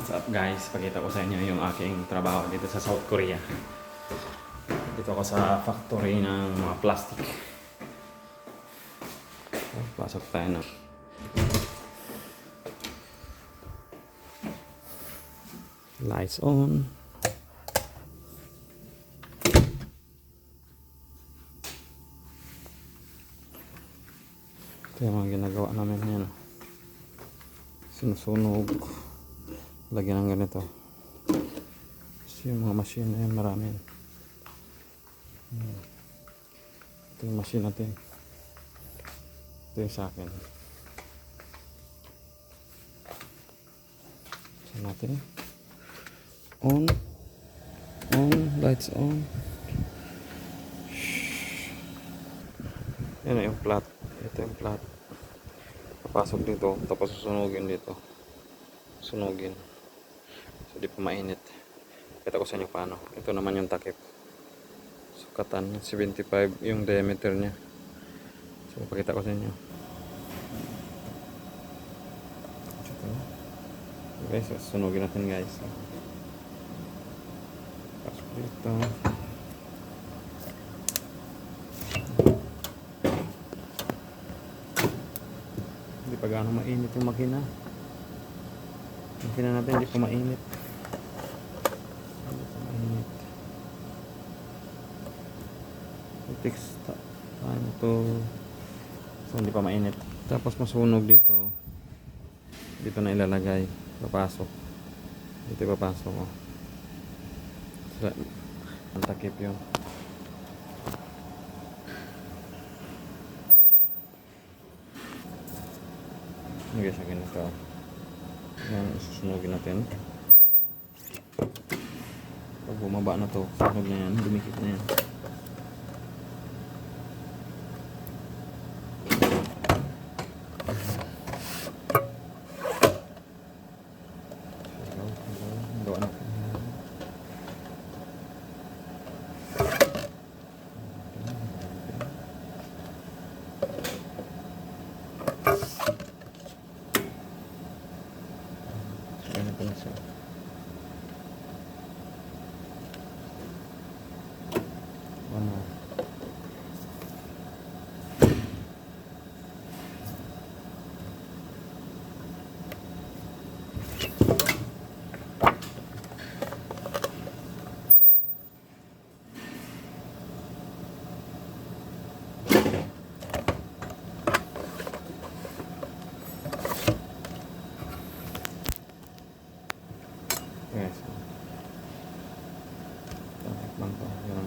What's up guys? Pakita ko sa inyo yung aking trabaho dito sa South Korea. Dito ako sa factory ng mga plastic. Pasok tayo na. Lights on. Ito yung mga ginagawa namin ngayon. Sinusunog. Lagyan ng ganito. Kasi yung mga machine na yun, marami. Ito yung machine natin. Ito yung sa akin. Saan natin? On. On. Lights on. Yan na yung plat. Ito yung plat. Papasok dito. Tapos susunugin dito. Sunugin. So di pa mainit. Kita ko sa inyo paano. Ito naman yung takip. Sukatan. 75 yung diameter niya. So pakita ko sa inyo. Okay, so sunugin natin guys. Pasok dito. Hindi pa gaano mainit yung makina. Makina natin hindi pa mainit. Hindi pa mainit. It takes ta- time to so hindi pa mainit. Tapos masunog dito. Dito na ilalagay. Papasok. Dito papasok oh. So, ang takip yun. Hindi sa ganito. Yan, susunugin natin. Pag bumaba na to, sunog na yan, dumikit na yan. Hello, hello. Gawa natin yan. Ganito na siya. One more. ngày sau. Cảm ơn các